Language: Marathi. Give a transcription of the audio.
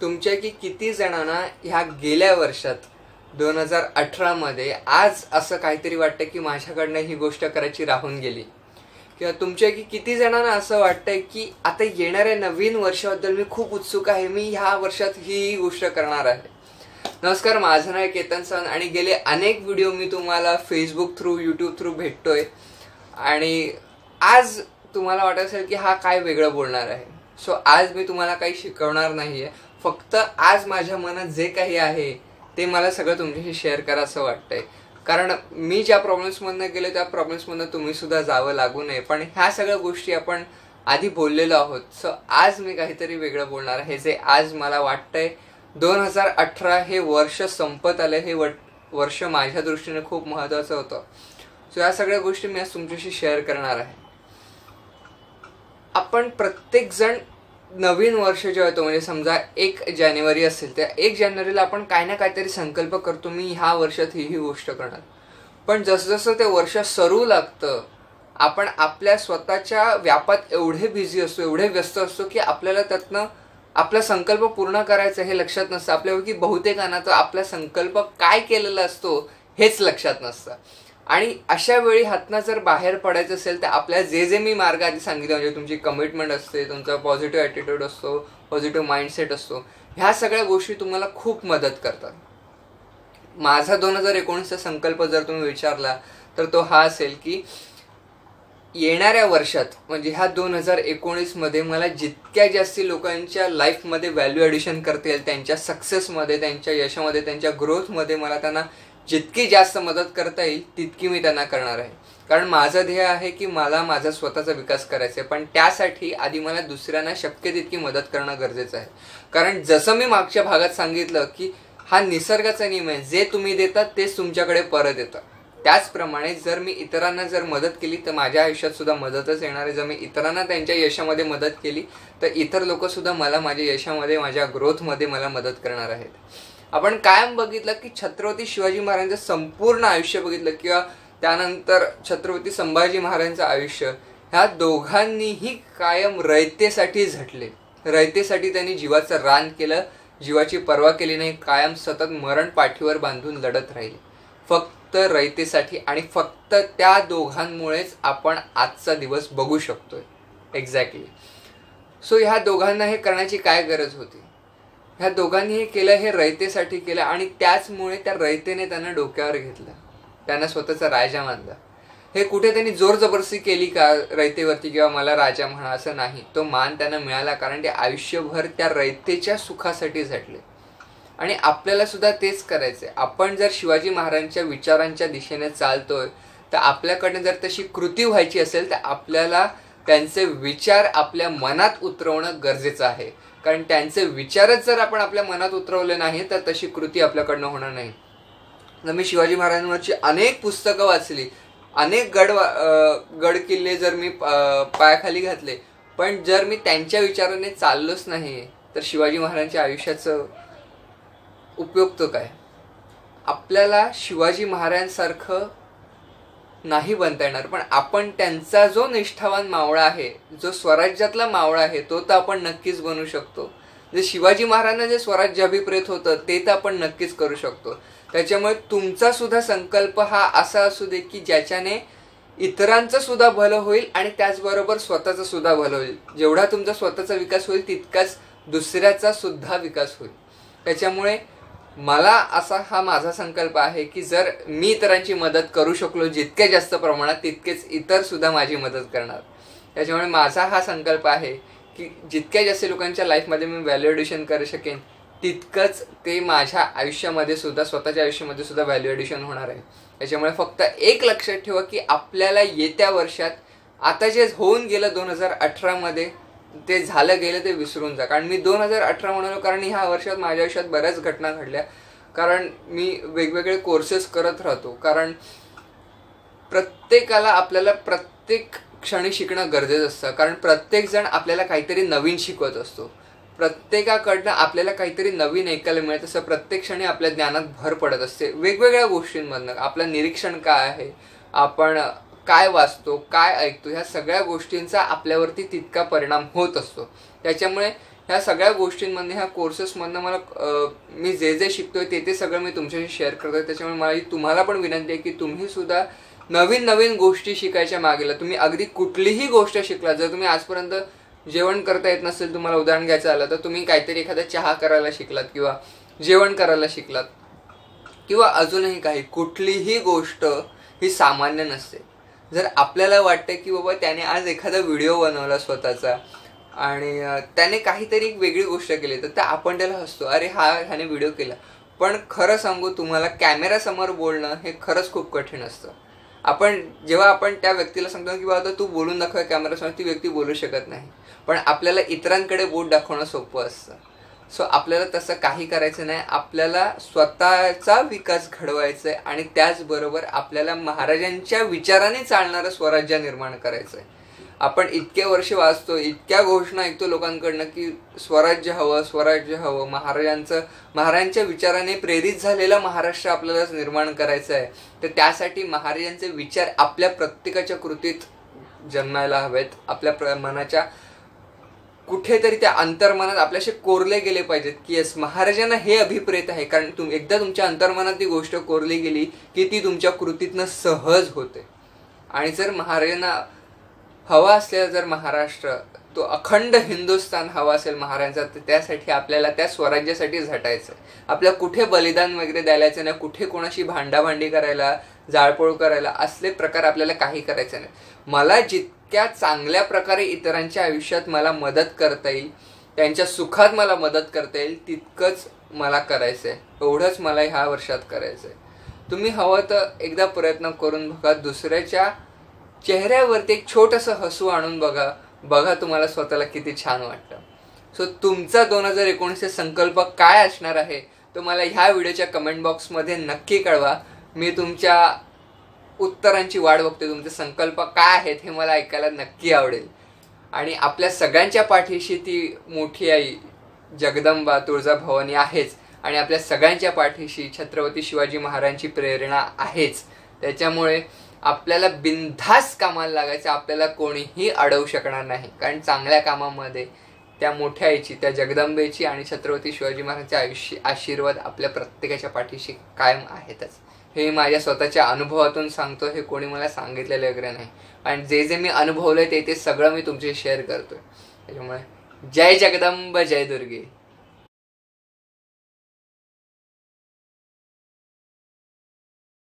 तुमच्या की किती जणांना ह्या गेल्या वर्षात दोन हजार अठरामध्ये आज असं काहीतरी वाटतं की माझ्याकडनं ही गोष्ट करायची राहून गेली? किंवा तुमच्या की किती जणांना असं वाटतंय की आता येणाऱ्या नवीन वर्षाबद्दल मी खूप उत्सुक आहे मी ह्या वर्षात ही गोष्ट करणार आहे? नमस्कार माझं नाव आहे केतन सन आणि गेले अनेक व्हिडिओ मी तुम्हाला फेसबुक थ्रू यूट्यूब थ्रू भेटतोय. आणि आज तुम्हाला वाटत असेल की हा काय वेगळं बोलणार आहे? सो आज मी तुम्हाला काही शिकवणार नाही आहे फक्त आज माझ्या मनात जे काही आहे ते मला सगळं तुमच्याशी शेअर करा असं वाटतंय. कारण मी ज्या प्रॉब्लेम्समधनं गेलो त्या प्रॉब्लेम्समधनं तुम्ही सुद्धा जावं लागू नये. पण ह्या सगळ्या गोष्टी आपण आधी बोललेलो आहोत. सो आज मी काहीतरी वेगळं बोलणार आहे जे आज मला वाटतंय दोन हजार अठरा हे वर्ष संपत आलं हे वर्ष माझ्या दृष्टीने खूप महत्त्वाचं होतं. सो या सगळ्या गोष्टी मी आज तुमच्याशी शेअर करणार आहे. आपण प्रत्येकजण नवीन वर्ष जेव्हा येतो म्हणजे समजा एक जानेवारी असेल त्या एक जानेवारीला आपण काय ना काहीतरी संकल्प करतो मी ह्या वर्षात ही ही गोष्ट करणार. पण जसजसं ते वर्ष सरू लागतं आपण आपल्या स्वतःच्या व्यापात एवढे बिझी असतो एवढे व्यस्त असतो की आपल्याला त्यातनं आपला संकल्प पूर्ण करायचा हे लक्षात नसतं. आपल्यापैकी बहुतेकांना तर आपला संकल्प काय केलेला असतो हेच लक्षात नसतं. आणि अशा वेळी हातनं जर बाहेर पडायचं असेल तर आपल्या जे जे मी मार्ग आधी सांगितलं म्हणजे तुमची कमिटमेंट असते तुमचा पॉझिटिव्ह ॲटिट्यूड असतो पॉझिटिव्ह माइंडसेट असतो ह्या सगळ्या गोष्टी तुम्हाला खूप मदत करतात. माझा दोन हजार एकोणीसचा संकल्प जर तुम्ही विचारला तर तो हा असेल की येणाऱ्या वर्षात म्हणजे ह्या दोन हजार एकोणीसमध्ये मला जितक्या जास्ती लोकांच्या लाईफमध्ये व्हॅल्यू ॲडिशन करता येईल त्यांच्या सक्सेसमध्ये त्यांच्या यशामध्ये त्यांच्या ग्रोथमध्ये मला त्यांना जितकी जास्त मदत करता येईल तितकी मी त्यांना करणार आहे. कारण माझं ध्येय आहे की मला माझा स्वतःचा विकास करायचा आहे. पण त्यासाठी आधी मला दुसऱ्यांना शक्य तितकी मदत करणं गरजेचं आहे. कारण जसं मी मागच्या भागात सांगितलं की हा निसर्गाचा नियम आहे. जे तुम्ही देतात तेच तुमच्याकडे परत येतं. त्याचप्रमाणे जर मी इतरांना जर मदत केली तर माझ्या आयुष्यात सुद्धा मदतच येणार आहे. जर मी इतरांना त्यांच्या यशामध्ये मदत केली तर इतर लोक सुद्धा मला माझ्या यशामध्ये माझ्या ग्रोथमध्ये मला मदत करणार आहेत. आपण कायम बघितलं की छत्रपती शिवाजी महाराजांचं संपूर्ण आयुष्य बघितलं किंवा त्यानंतर छत्रपती संभाजी महाराजांचं आयुष्य ह्या दोघांनीही कायम रयतेसाठी झटले. रयतेसाठी त्यांनी जीवाचं रान केलं जीवाची पर्वा केली नाही कायम सतत मरण पाठीवर बांधून लढत राहिले. फक्त रयतेसाठी आणि फक्त त्या दोघांमुळेच आपण आजचा दिवस बघू शकतोय. एक्झॅक्टली सो ह्या दोघांना हे करण्याची काय गरज होती? ह्या दोघांनी हे केलं हे रयतेसाठी केलं आणि त्याचमुळे त्या रयतेने त्यांना डोक्यावर घेतलं. त्यांना स्वतःचा राजा मानला. हे कुठे त्यांनी जोर जबरदस्ती केली का रयतेवरती किंवा मला राजा म्हणा असं नाही. तो मान त्यांना मिळाला कारण ते आयुष्यभर त्या रयतेच्या सुखासाठी झटले. आणि आपल्याला सुद्धा तेच करायचंय. आपण जर शिवाजी महाराजांच्या विचारांच्या दिशेने चालतोय तर आपल्याकडनं जर तशी कृती व्हायची असेल तर आपल्याला त्यांचे विचार आपल्या मनात उतरवणं गरजेचं आहे. कारण त्यांचे विचारच जर आपण आपल्या मनात उतरवले नाही तर तशी कृती आपल्याकडनं होणार नाही. जर मी शिवाजी महाराजांवरची अनेक पुस्तकं वाचली अनेक गड गड किल्ले जर मी पायाखाली घातले पण जर मी त्यांच्या विचाराने चाललोच नाही तर शिवाजी महाराजांच्या आयुष्याचं उपयोग तो काय? आपल्याला शिवाजी महाराजांसारखं नाही बनता येणार. पण आपण त्यांचा जो निष्ठावान मावळा आहे जो स्वराज्यातला मावळा आहे तो तर आपण नक्कीच बनू शकतो. जे शिवाजी महाराजांना जे स्वराज्य अभिप्रेत होतं ते तर आपण नक्कीच करू शकतो. त्याच्यामुळे तुमचा सुद्धा संकल्प हा असा असू दे की ज्याच्याने इतरांचं सुद्धा भलं होईल आणि त्याचबरोबर स्वतःचं सुद्धा भलं होईल. जेवढा तुमचा स्वतःचा विकास होईल तितकाच दुसऱ्याचा सुद्धा विकास होईल. त्याच्यामुळे मला असा हा माझा संकल्प आहे की जर मी इतरांची मदत करू शकलो जितक्या जास्त प्रमाणात तितकेच इतर सुद्धा माझी मदत करणार. त्याच्यामुळे माझा हा संकल्प आहे की जितक्या जास्त लोकांच्या लाईफमध्ये मी व्हॅल्युएडिशन करू शकेन तितकंच ते माझ्या आयुष्यामध्ये सुद्धा स्वतःच्या आयुष्यामध्ये सुद्धा व्हॅल्युएडिशन होणार आहे. त्याच्यामुळे फक्त एक लक्षात ठेवा की आपल्याला येत्या वर्षात आता जे होऊन गेलं दोन हजार अठरामध्ये ते झालं गेलं ते विसरून जा. कारण मी दोन हजार अठरा म्हणालो कारण ह्या वर्षात माझ्या आयुष्यात बऱ्याच घटना घडल्या. कारण मी वेगवेगळे कोर्सेस करत राहतो. कारण प्रत्येकाला आपल्याला प्रत्येक क्षणी शिकणं गरजेचं असतं. कारण प्रत्येक जण आपल्याला काहीतरी नवीन शिकवत असतो. प्रत्येकाकडनं आपल्याला काहीतरी नवीन ऐकायला मिळत. असं प्रत्येक क्षणी आपल्या ज्ञानात भर पडत असते. वेगवेगळ्या गोष्टींमधनं आपलं निरीक्षण काय आहे? आपण काय वाचतो काय ऐकतो ह्या सगळ्या गोष्टींचा आपल्यावरती तितका परिणाम होत असतो. त्याच्यामुळे ह्या सगळ्या गोष्टींमध्ये ह्या कोर्सेसमधनं मला मी जे जे शिकतोय ते ते सगळं मी तुमच्याशी शेअर करतोय. त्याच्यामुळे मला तुम्हाला पण विनंती आहे की तुम्ही सुद्धा नवीन नवीन गोष्टी शिकायच्या मागेला. तुम्ही अगदी कुठलीही गोष्ट शिकला जर तुम्ही आजपर्यंत जेवण करता येत नसेल तुम्हाला उदाहरण घ्यायचं आलं तर तुम्ही काहीतरी एखादा चहा करायला शिकलात किंवा जेवण करायला शिकलात किंवा अजूनही काही कुठलीही गोष्ट ही सामान्य नसते. जर आपल्याला वाटतं की बाबा त्याने आज एखादा व्हिडिओ बनवला स्वतःचा आणि त्याने काहीतरी एक वेगळी गोष्ट केली तर त्या आपण त्याला हसतो. अरे हा ह्याने व्हिडिओ केला. पण खरं सांगू तुम्हाला कॅमेरासमोर बोलणं हे खरंच खूप कठीण असतं. आपण जेव्हा आपण त्या व्यक्तीला सांगतो की बाबा तू बोलून दाखव कॅमेरासमोर ती व्यक्ती बोलू शकत नाही. पण आपल्याला इतरांकडे बोट दाखवणं सोपं असतं. सो आपल्याला तसं काही करायचं नाही. आपल्याला स्वतःचा विकास घडवायचा आहे आणि त्याचबरोबर आपल्याला महाराजांच्या विचाराने चालणारं स्वराज्य निर्माण करायचं आहे आपण इतके वर्ष वाचतो इतक्या घोषणा ऐकतो लोकांकडनं की स्वराज्य हवं स्वराज्य हवं. महाराजांचं महाराजांच्या विचाराने प्रेरित झालेला महाराष्ट्र आपल्याला निर्माण करायचा आहे तर त्यासाठी महाराजांचे विचार आपल्या प्रत्येकाच्या कृतीत जन्मायला हवेत आपल्या प्र मनाच्या कुठेतरी त्या अंतर्मनात आपल्याशी कोरले गेले पाहिजेत की येस महाराजांना हे अभिप्रेत आहे. कारण तुम एकदा तुमच्या अंतर्मनात ती गोष्ट कोरली गेली की ती तुमच्या कृतीतनं सहज होते. आणि जर महाराजांना हवा असलेला जर महाराष्ट्र तो अखंड हिंदुस्थान हवा असेल महाराजांचा तर त्यासाठी आपल्याला त्या स्वराज्यासाठी झटायचं आपल्या कुठे बलिदान वगैरे द्यायचं नाही कुठे कोणाशी भांडाभांडी करायला जाळपोळ करायला असले प्रकार आपल्याला काही करायचे नाही. मला जितक्या चांगल्या प्रकारे इतरांच्या आयुष्यात मला मदत करता येईल त्यांच्या सुखात मला मदत करता येईल तितकंच मला करायचं आहे एवढंच मला ह्या वर्षात करायचं आहे तुम्ही हवं तर एकदा प्रयत्न करून बघा दुसऱ्याच्या चेहऱ्यावरती एक छोटंसं हसू आणून बघा. बघा तुम्हाला स्वतःला किती छान वाटतं. सो तुमचा दोन हजार एकोणीसचा संकल्प काय असणार आहे तो मला ह्या व्हिडिओच्या कमेंट बॉक्समध्ये नक्की कळवा. मी तुमच्या उत्तरांची वाट बघते तुमचे संकल्प काय आहेत हे मला ऐकायला नक्की आवडेल. आणि आपल्या सगळ्यांच्या पाठीशी ती मोठी आई जगदंबा तुळजाभवानी आहेच. आणि आपल्या सगळ्यांच्या पाठीशी छत्रपती शिवाजी महाराजांची प्रेरणा आहेच. त्याच्यामुळे आपल्याला बिनधास कामाला लागायचं आपल्याला कोणीही अडवू शकणार नाही. कारण चांगल्या कामामध्ये त्या मोठ्या आईची त्या जगदंबेची आणि छत्रपती शिवाजी महाराजांचे आयुष्य आशीर्वाद आपल्या प्रत्येकाच्या पाठीशी कायम आहेतच. हे माझ्या स्वतःच्या अनुभवातून सांगतो हे कोणी मला सांगितलेलं वगैरे नाही. आणि जे जे मी अनुभवलंय ते ते सगळं मी तुमचे शेअर करतोय. त्याच्यामुळे जय जगदंब जय दुर्गे.